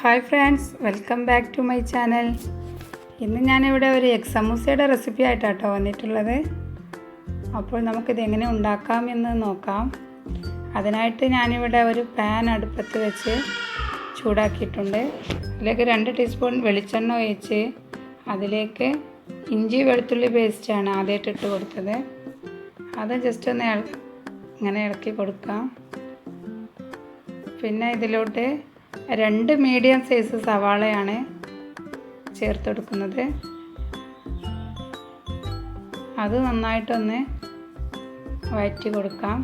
Hi friends welcome back to my channel. ഇന്ന് ഞാനിവിടെ ഒരു എഗ് സമൂസയുടെ റെസിപ്പി ആയിട്ടാട്ടോ വന്നിട്ടുള്ളത്. അപ്പോൾ നമുക്കിത് എങ്ങനെ ഉണ്ടാക്കാം എന്ന് നോക്കാം. അതിനായിട്ട് ഞാനിവിടെ ഒരു പാൻ അടുപ്പത്ത് വെച്ച് ചൂടാക്കിയിട്ടുണ്ട്. അതിലേക്ക് രണ്ട് ടീസ്പൂൺ വെളിച്ചെണ്ണ ഒഴിച്ച് അതിലേക്ക് ഇഞ്ചി വെളുത്തുള്ളി പേസ്റ്റാണ് ആദ്യമായിട്ട് ഇട്ട് കൊടുത്തത്. അത് ജസ്റ്റ് ഒന്ന് ഇങ്ങനെ ഇളക്കി കൊടുക്കാം. പിന്നെ ഇതിലോട്ട് രണ്ട് മീഡിയം സൈസ് സവാളയാണ് ചേർത്ത് കൊടുക്കുന്നത്. അത് നന്നായിട്ടൊന്ന് വയറ്റി കൊടുക്കാം.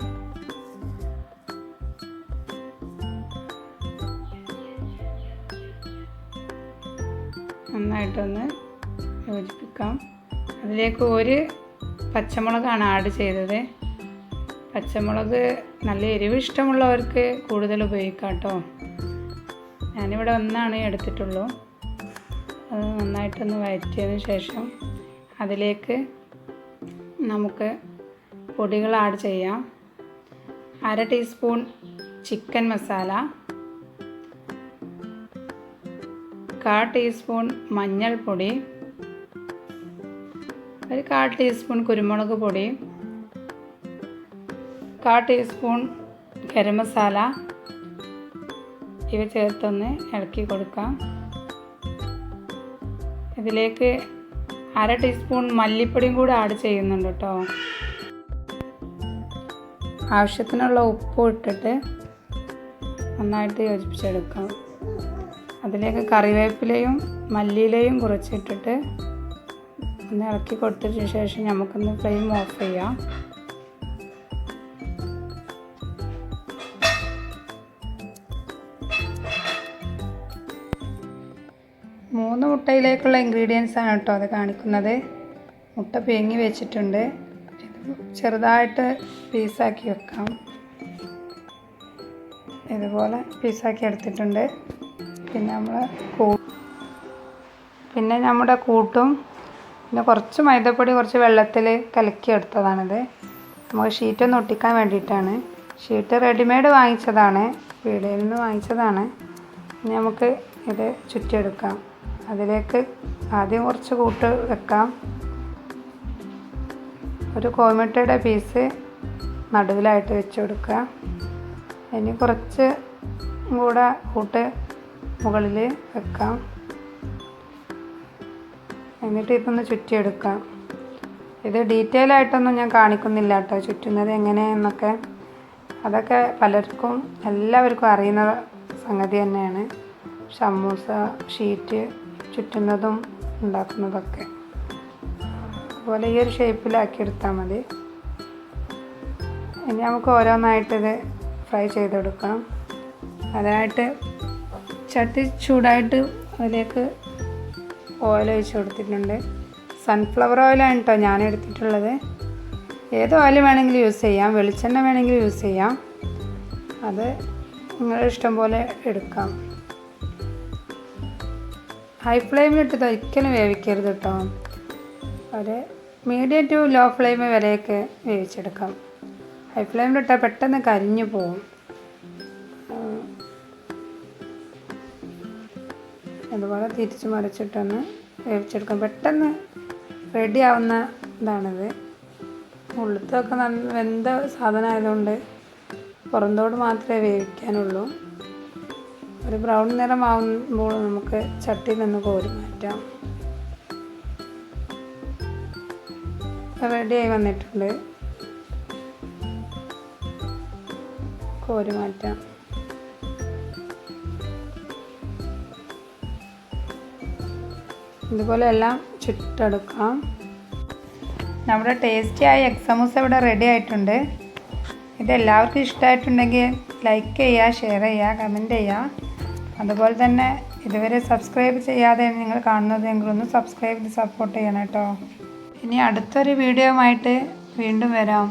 നന്നായിട്ടൊന്ന് യോജിപ്പിക്കാം. അതിലേക്ക് ഒരു പച്ചമുളകാണ് ആഡ് ചെയ്തത്. പച്ചമുളക് നല്ല എരിവ് ഇഷ്ടമുള്ളവർക്ക് കൂടുതൽ ഉപയോഗിക്കാം കേട്ടോ. ഞാനിവിടെ ഒന്നാണ് എടുത്തിട്ടുള്ളൂ. അത് നന്നായിട്ടൊന്ന് വഴറ്റിയതിന് ശേഷം അതിലേക്ക് നമുക്ക് പൊടികൾ ആഡ് ചെയ്യാം. അര ടീസ്പൂൺ ചിക്കൻ മസാല കാ ടീസ്പൂൺ മഞ്ഞൾപ്പൊടി ഒരു കാ ടീസ്പൂൺ കുരുമുളക് പൊടി കാ ടീസ്പൂൺ ഗരം മസാല ഇവ ചേർത്തൊന്ന് ഇളക്കി കൊടുക്കാം. ഇതിലേക്ക് അര ടീസ്പൂൺ മല്ലിപ്പൊടിയും കൂടെ ആഡ് ചെയ്യുന്നുണ്ട് കേട്ടോ. ആവശ്യത്തിനുള്ള ഉപ്പും ഇട്ടിട്ട് നന്നായിട്ട് യോജിപ്പിച്ചെടുക്കാം. അതിലേക്ക് കറിവേപ്പിലയും മല്ലിയിലയും കുറച്ചിട്ടിട്ട് ഒന്ന് ഇളക്കി കൊടുത്തതിന് ശേഷം നമുക്കൊന്ന് ഫ്ലെയിം ഓഫ് ചെയ്യാം. മൂന്ന് മുട്ടയിലേക്കുള്ള ഇൻഗ്രീഡിയൻസ് ആണ് കേട്ടോ അത് കാണിക്കുന്നത്. മുട്ട പിഴങ്ങി വെച്ചിട്ടുണ്ട്. ചെറുതായിട്ട് പീസാക്കി വെക്കാം. ഇതുപോലെ പീസാക്കി എടുത്തിട്ടുണ്ട്. പിന്നെ നമ്മൾ പിന്നെ നമ്മുടെ കൂട്ടും പിന്നെ കുറച്ച് മൈദപ്പൊടി കുറച്ച് വെള്ളത്തിൽ കലക്കി എടുത്തതാണിത്. നമുക്ക് ഷീറ്റൊന്ന് ഒട്ടിക്കാൻ വേണ്ടിയിട്ടാണ്. ഷീറ്റ് റെഡിമെയ്ഡ് വാങ്ങിച്ചതാണ്. പീടികയിൽ നിന്ന് വാങ്ങിച്ചതാണ്. ഇനി നമുക്ക് ഇത് ചുറ്റിയെടുക്കാം. അതിലേക്ക് ആദ്യം കുറച്ച് കൂട്ട് വെക്കാം. ഒരു കോമിട്ടയുടെ പീസ് നടുവിലായിട്ട് വെച്ച് കൊടുക്കുക. ഇനി കുറച്ച് കൂടെ കൂട്ട് മുകളിൽ വെക്കാം. എന്നിട്ട് ഇതൊന്ന് ചുറ്റിയെടുക്കാം. ഇത് ഡീറ്റെയിൽ ആയിട്ടൊന്നും ഞാൻ കാണിക്കുന്നില്ല കേട്ടോ ചുറ്റുന്നത് എങ്ങനെയെന്നൊക്കെ. അതൊക്കെ പലർക്കും എല്ലാവർക്കും അറിയുന്ന സംഗതി തന്നെയാണ്. ഷമ്മൂസ ഷീറ്റ് ചുറ്റുന്നതും ഉണ്ടാക്കുന്നതൊക്കെ. അതുപോലെ ഈ ഒരു ഷേപ്പിലാക്കി എടുത്താൽ മതി. ഇനി നമുക്ക് ഓരോന്നായിട്ട് ഇത് ഫ്രൈ ചെയ്തെടുക്കാം അതിനായിട്ട് ചട്ടി ചൂടായിട്ട് അതിലേക്ക് ഓയിൽ ഒഴിച്ച് കൊടുത്തിട്ടുണ്ട്. സൺഫ്ലവർ ഓയിലാണ് കേട്ടോ ഞാൻ എടുത്തിട്ടുള്ളത്. ഏത് ഓയിൽ വേണമെങ്കിലും യൂസ് ചെയ്യാം. വെളിച്ചെണ്ണ വേണമെങ്കിലും യൂസ് ചെയ്യാം. അത് നിങ്ങളുടെ ഇഷ്ടം പോലെ എടുക്കാം. ഹൈ ഫ്ലെയിമിലിട്ട് ഒരിക്കലും വേവിക്കരുത് കേട്ടോ. ഒരു മീഡിയം ടു ലോ ഫ്ലെയിം വരെയൊക്കെ വേവിച്ചെടുക്കാം. ഹൈ ഫ്ലെയിമിലിട്ടാൽ പെട്ടെന്ന് കരിഞ്ഞു പോകും അതുപോലെ തിരിച്ച് മറിച്ചിട്ടൊന്ന് വേവിച്ചെടുക്കാം. പെട്ടെന്ന് റെഡി ആവുന്ന ഇതാണിത്. ഉള്ളിത്തൊക്കെ നല്ല വെന്ത സാധനം ആയതുകൊണ്ട് പുറന്തോട് മാത്രമേ വേവിക്കാനുള്ളൂ. ഒരു ബ്രൗൺ നിറമാവുമ്പോൾ നമുക്ക് ചട്ടിയിൽ നിന്ന് കോരി മാറ്റാം. റെഡിയായി വന്നിട്ടുണ്ട്. കോരി മാറ്റാം. ഇതുപോലെ എല്ലാം ചുട്ടെടുക്കാം. നമ്മുടെ ടേസ്റ്റിയായ എഗ് സമൂസ ഇവിടെ റെഡി ആയിട്ടുണ്ട്. ഇത് എല്ലാവർക്കും ഇഷ്ടമായിട്ടുണ്ടെങ്കിൽ ലൈക്ക് ചെയ്യുക ഷെയർ ചെയ്യുക കമന്റ് ചെയ്യുക. അതുപോലെ തന്നെ ഇതുവരെ സബ്സ്ക്രൈബ് ചെയ്യാതെ നിങ്ങൾ കാണുന്നതെങ്കിൽ ഒന്ന് സബ്സ്ക്രൈബ് ചെയ്ത് സപ്പോർട്ട് ചെയ്യണം കേട്ടോ. ഇനി അടുത്തൊരു വീഡിയോ ആയിട്ട് വീണ്ടും വരാം.